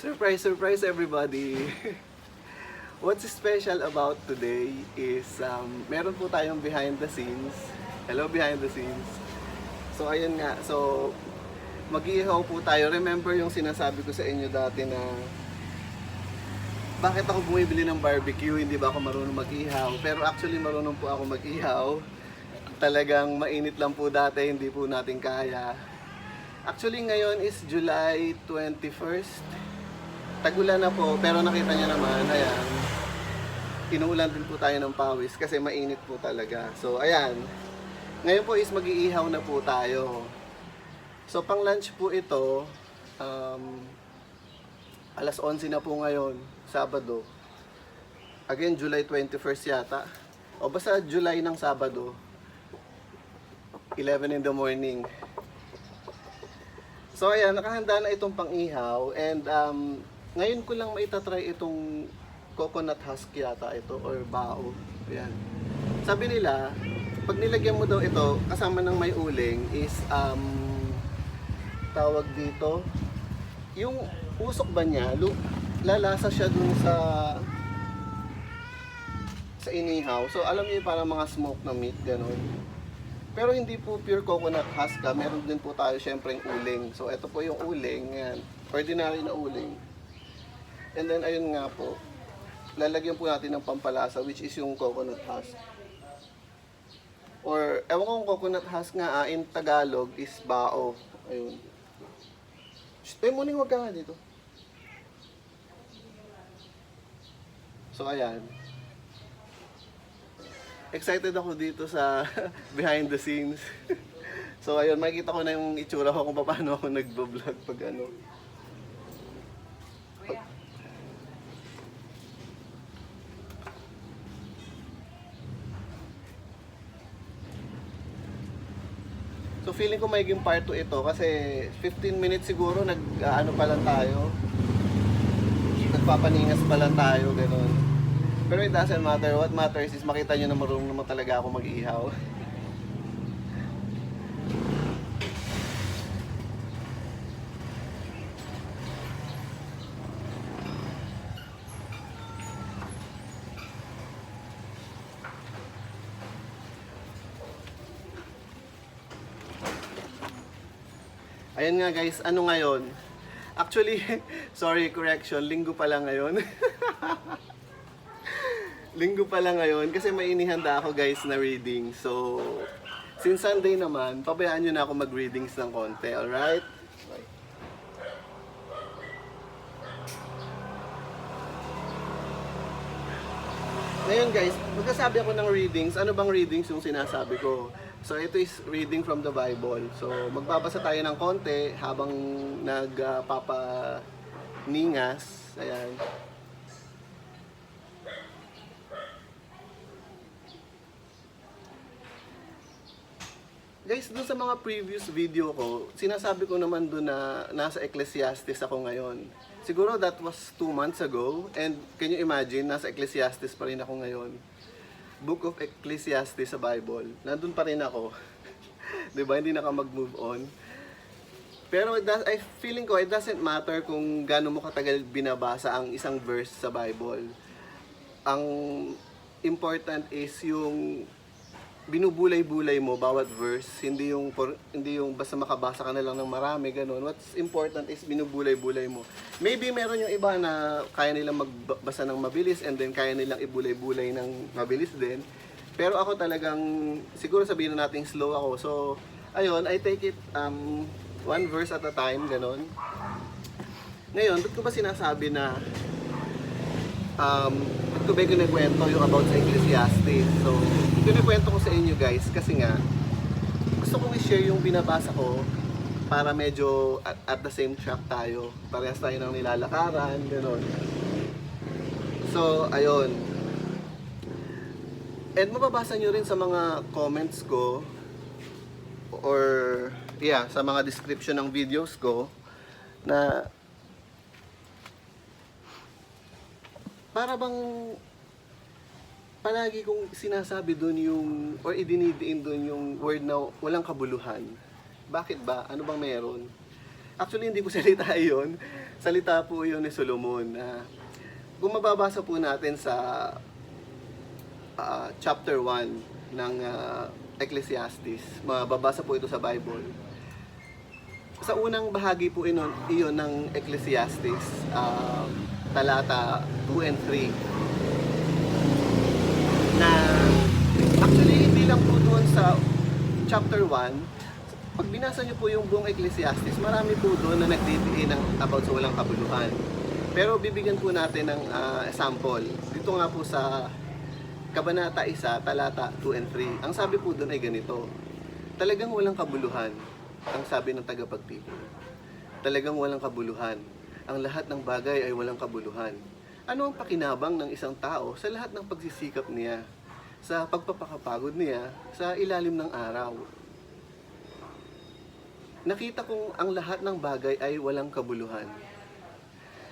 Surprise, surprise everybody! What's special about today is um, meron po tayong behind the scenes. Hello behind the scenes. So ayun nga, so mag-iihaw po tayo. Remember yung sinasabi ko sa inyo dati na bakit ako bumibili ng barbecue, hindi ba ako marunong mag-ihaw? Pero actually marunong po ako mag-ihaw. Talagang mainit lang po dati, hindi po natin kaya. Actually ngayon is July 21st. Tagulan na po, pero nakita niyo naman, ayan. Inuulan din po tayo ng pawis kasi mainit po talaga. So ayan, ngayon po is mag-iihaw na po tayo. So pang lunch po ito, um, alas 11 na po ngayon, Sabado. Again, July 21st yata. O basta July ng Sabado. 11 in the morning. So ayan, nakahanda na itong pang-ihaw and um, ngayon ko lang maitatry itong coconut husk yata ito or bao. Ayan. Sabi nila, pag nilagyan mo daw ito kasama ng may uling is um, tawag dito, yung usok ba niya, lalasa siya dun sa sa inihaw. So alam niyo parang mga smoke na meat, ganun. Pero hindi po pure coconut husk ka. Meron din po tayo syempre yung uling. So ito po yung uling. Yan. Ordinary na uling. And then ayun nga po. Lalagyan po natin ng pampalasa which is yung coconut husk. Or ewan ko kung coconut husk nga ah, in Tagalog is bao. Ayun. Shh, eh, muning wag ka nga dito. So ayan. Excited ako dito sa behind the scenes. so ayun, makikita ko na yung itsura ko kung paano ako nagbo-vlog pag ano. Feeling ko magiging part 2 ito kasi 15 minutes siguro nag ano pa lang tayo. Nagpapaningas pa lang tayo, ganun. Pero it doesn't matter. What matters is makita nyo na marunong naman talaga ako mag-ihaw. Ayan nga guys, ano ngayon? Actually, sorry, correction, linggo pa lang ngayon. linggo pa lang ngayon kasi may inihanda ako guys na reading. So, since Sunday naman, pabayaan nyo na ako mag-readings ng konti, alright? Ngayon guys, magkasabi ako ng readings. Ano bang readings yung sinasabi ko? So ito is reading from the Bible. So magbabasa tayo ng konti habang nagpapaningas. Ayan. Guys, dun sa mga previous video ko, sinasabi ko naman dun na nasa Ecclesiastes ako ngayon. Siguro that was two months ago. And can you imagine, nasa Ecclesiastes pa rin ako ngayon. Book of Ecclesiastes sa Bible. Nandun pa rin ako. 'Di ba? Hindi na ka mag-move on. Pero I feeling ko it doesn't matter kung gaano mo katagal binabasa ang isang verse sa Bible. Ang important is yung binubulay-bulay mo bawat verse, hindi yung por, hindi yung basta makabasa ka na lang ng marami ganun. What's important is binubulay-bulay mo. Maybe meron yung iba na kaya nilang magbasa ng mabilis and then kaya nilang ibulay-bulay ng mabilis din. Pero ako talagang siguro sabihin na nating slow ako. So ayun, I take it um one verse at a time ganun. Ngayon, ba't ko ba sinasabi na um, ba't ko ba yung kinikwento yung about sa Ecclesiastes? So, kinikwento ko sa inyo guys kasi nga, gusto kong i-share yung binabasa ko para medyo at, at the same track tayo. Parehas tayo ng nilalakaran, gano'n. So, ayun. And mababasa nyo rin sa mga comments ko or yeah, sa mga description ng videos ko na para bang palagi kong sinasabi doon yung or idinidiin doon yung word na walang kabuluhan. Bakit ba? Ano bang meron? Actually, hindi ko salita yun. Salita po yun ni Solomon. na kung mababasa po natin sa ah, chapter 1 ng ah, Ecclesiastes, mababasa po ito sa Bible. Sa unang bahagi po iyon, iyon ng Ecclesiastes, um, talata 2 and 3, na actually hindi lang po doon sa chapter 1, pag binasa niyo po yung buong Ecclesiastes, marami po doon na nagdidiin ng about sa walang kabuluhan. Pero bibigyan po natin ng ah, example. Dito nga po sa Kabanata 1, talata 2 and 3. Ang sabi po doon ay ganito. Talagang walang kabuluhan, ang sabi ng tagapagtipon. Talagang walang kabuluhan. Ang lahat ng bagay ay walang kabuluhan. Ano ang pakinabang ng isang tao sa lahat ng pagsisikap niya, sa pagpapakapagod niya sa ilalim ng araw? Nakita kong ang lahat ng bagay ay walang kabuluhan.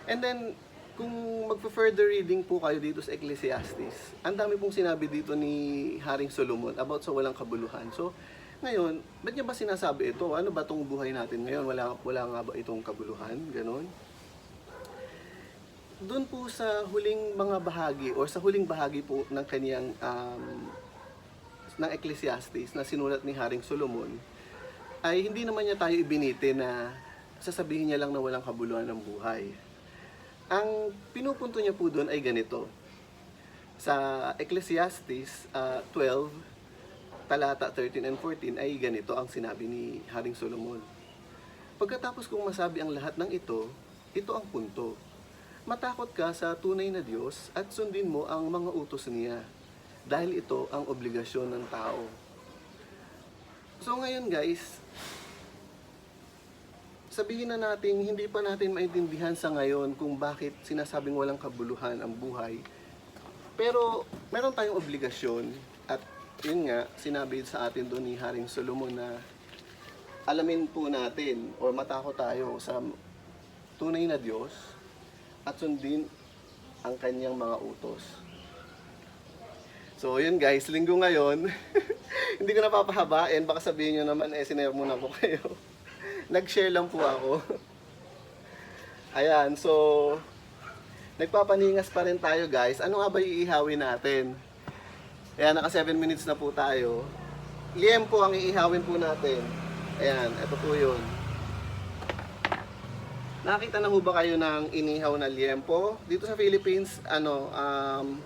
And then, kung magpa-further reading po kayo dito sa Ecclesiastes, ang dami pong sinabi dito ni Haring Solomon about sa walang kabuluhan. So, ngayon, ba't niya ba sinasabi ito? Ano ba itong buhay natin ngayon? Wala, wala nga ba itong kabuluhan? Ganon. Doon po sa huling mga bahagi or sa huling bahagi po ng kaniyang um, ng Ecclesiastes na sinulat ni Haring Solomon, ay hindi naman niya tayo ibiniti na sasabihin niya lang na walang kabuluhan ng buhay. Ang pinupunto niya po doon ay ganito. Sa Ecclesiastes ah, 12, talata 13 and 14 ay ganito ang sinabi ni Haring Solomon. Pagkatapos kong masabi ang lahat ng ito, ito ang punto. Matakot ka sa tunay na Diyos at sundin mo ang mga utos niya dahil ito ang obligasyon ng tao. So ngayon guys, sabihin na natin, hindi pa natin maintindihan sa ngayon kung bakit sinasabing walang kabuluhan ang buhay. Pero meron tayong obligasyon at yun nga, sinabi sa atin doon ni Haring Solomon na alamin po natin o matakot tayo sa tunay na Diyos at sundin ang kanyang mga utos. So yun guys, linggo ngayon, hindi ko napapahabain, baka sabihin nyo naman eh sinermon ako kayo. Nag-share lang po ako. Ayan, so nagpapaningas pa rin tayo guys. Ano nga ba iihawin natin? Ayan, naka 7 minutes na po tayo. Liempo ang iihawin po natin. Ayan, ito po yun. Nakita na ho ba kayo ng inihaw na liempo? Dito sa Philippines, ano, um,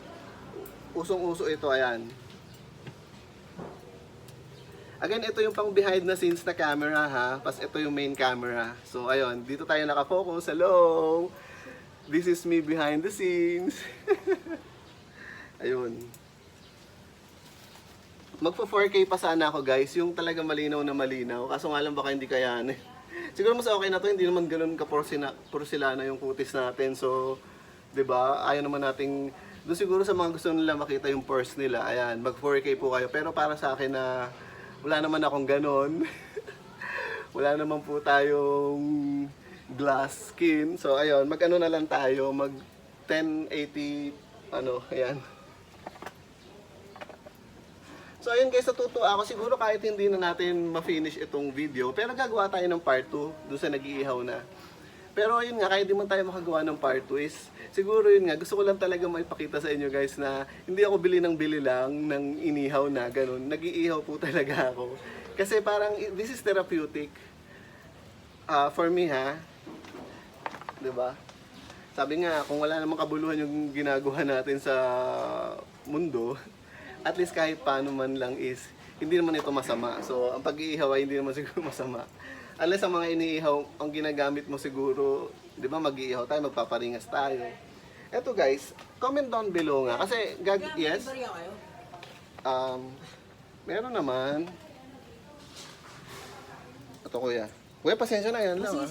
usong-uso ito, ayan. Again, ito yung pang behind the scenes na camera ha. Pas ito yung main camera. So ayun, dito tayo nakafocus. Hello! This is me behind the scenes. ayun. Magpo 4K pa sana ako guys, yung talaga malinaw na malinaw. Kaso nga lang baka hindi kayanin. Siguro mas okay na to, hindi naman ganun ka porsina, porcelana yung kutis natin. So, 'di ba? Ayaw naman nating doon siguro sa mga gusto nila makita yung purse nila, ayan, mag 4K po kayo. Pero para sa akin na wala naman akong ganon. wala naman po tayong glass skin. So ayun, mag-ano na lang tayo, mag 1080 ano, ayan. So ayun guys, natutuwa ako. Siguro kahit hindi na natin ma-finish itong video, pero gagawa tayo ng part 2 doon sa nag-iihaw na. Pero ayun nga, kahit di man tayo makagawa ng part 2 is, siguro yun nga, gusto ko lang talaga maipakita sa inyo guys na hindi ako bili ng bili lang ng inihaw na ganun. Nag-iihaw po talaga ako. Kasi parang this is therapeutic. Ah, for me ha, 'di ba? Sabi nga, kung wala namang kabuluhan yung ginagawa natin sa mundo, at least kahit paano man lang is, hindi naman ito masama. So, ang pag-iihaw ay hindi naman siguro masama. Unless ang mga iniihaw, ang ginagamit mo siguro, di ba mag-iihaw tayo, magpaparingas tayo. Eto guys, comment down below nga. Kasi, gag yes, um, meron naman. Ito kuya. Kuya, pasensya na yan lang. Ah.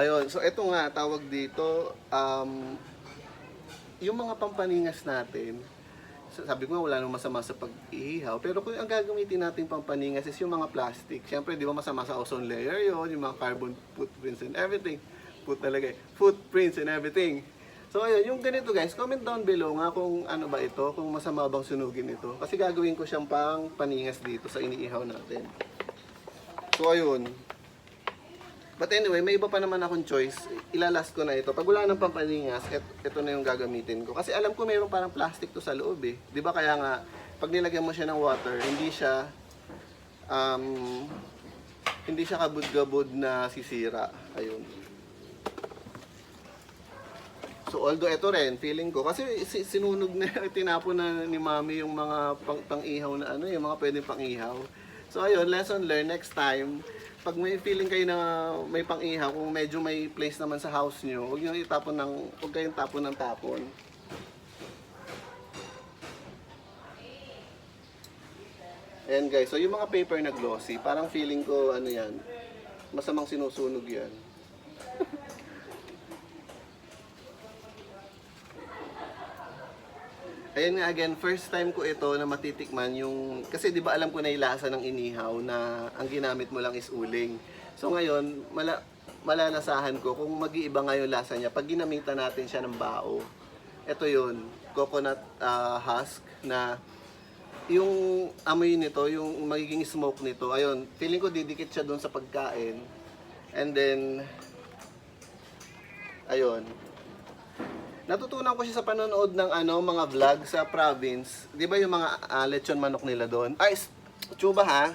Ayun, so ito nga, tawag dito, um, yung mga pampaningas natin, sa- sabi ko nga wala namang masama sa pag-ihaw, pero kung ang gagamitin natin pampaningas is yung mga plastic. Siyempre, di ba masama sa ozone layer yon yung mga carbon footprints and everything. Foot talaga eh. Footprints and everything. So ayun, yung ganito guys, comment down below nga kung ano ba ito, kung masama bang sunugin ito. Kasi gagawin ko siyang pang paningas dito sa iniihaw natin. So, ayun. But anyway, may iba pa naman akong choice. Ilalas ko na ito. Pag wala nang pampaningas, et, ito na yung gagamitin ko. Kasi alam ko mayroon parang plastic to sa loob eh. Ba kaya nga, pag nilagyan mo siya ng water, hindi siya, um, hindi siya kabud-gabud na sisira. Ayun. So although ito rin, feeling ko, kasi si- sinunog na, tinapon na ni mami yung mga pang, pang-ihaw na ano, yung mga pwedeng pang-ihaw. So ayun, lesson learned, next time, pag may feeling kayo na may pang-ihaw, kung medyo may place naman sa house nyo, huwag nyo itapon ng, huwag kayong tapon ng tapon. Ayan guys, so yung mga paper na glossy, parang feeling ko ano yan, masamang sinusunog yan. Ayan nga again, first time ko ito na matitikman yung, kasi di ba alam ko na yung lasa ng inihaw na ang ginamit mo lang is uling. So ngayon, mala, malalasahan ko kung mag-iiba nga yung lasa niya pag ginamitan natin siya ng bao. Ito yun, coconut ah, husk na yung amoy nito, yung magiging smoke nito, ayun, feeling ko didikit siya doon sa pagkain. And then, ayun, Natutunan ko siya sa panonood ng ano, mga vlog sa province. 'Di ba yung mga ah, lechon manok nila doon? Ay, tsuba ha.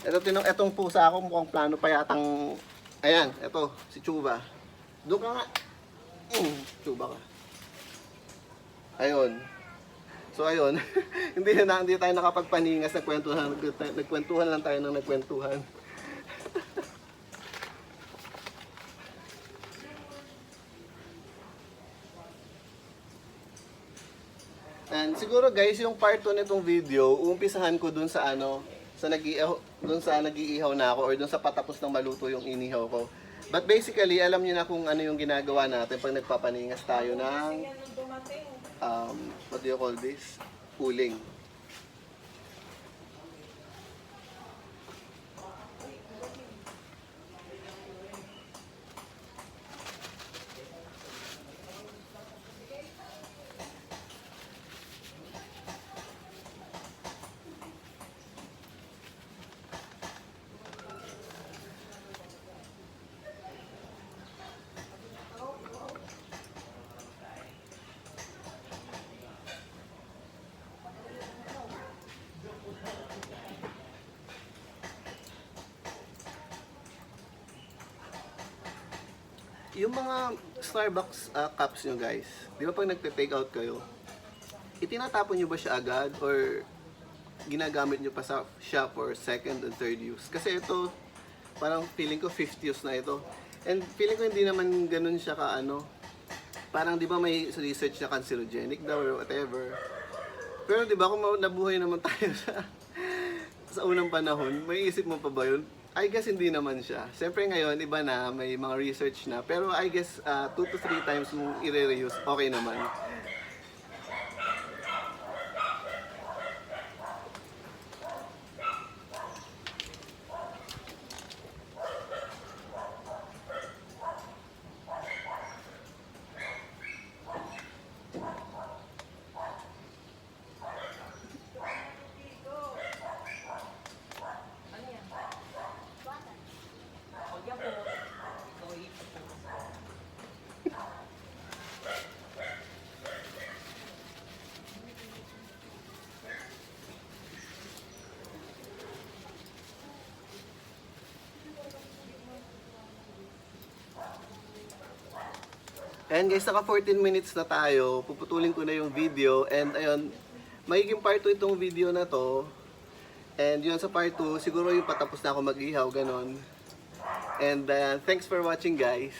Ito tinong etong pusa ako mukhang plano pa yatang Ayan, ito si Chuba. Doon ka nga. Mm, Chuba ka. Ayun. So ayun, hindi na hindi tayo nakapagpaningas nagkwentuhan nagkwentuhan lang tayo ng nagkwentuhan. And siguro guys, yung part 2 nitong video, uumpisahan ko dun sa ano, sa nag-iihaw, dun sa nag-iihaw na ako or dun sa patapos ng maluto yung inihaw ko. But basically, alam niyo na kung ano yung ginagawa natin pag nagpapaningas tayo ng um, what do you call this? Uling. Yung mga Starbucks ah, cups nyo guys, di ba pag nagte-take out kayo, itinatapon nyo ba siya agad or ginagamit nyo pa sa siya for second and third use? Kasi ito, parang feeling ko fifth use na ito. And feeling ko hindi naman ganun siya ka ano, parang di ba may research na carcinogenic daw or whatever. Pero di ba kung nabuhay naman tayo sa sa unang panahon, may isip mo pa ba yun? I guess hindi naman siya. Siyempre ngayon, iba na, may mga research na. Pero I guess 2 to 3 times mo i-reuse, okay naman. And guys, naka 14 minutes na tayo. Puputulin ko na yung video. And ayun, magiging part 2 itong video na to. And yun sa part 2, siguro yung patapos na ako mag-ihaw, ganon. And uh, thanks for watching guys.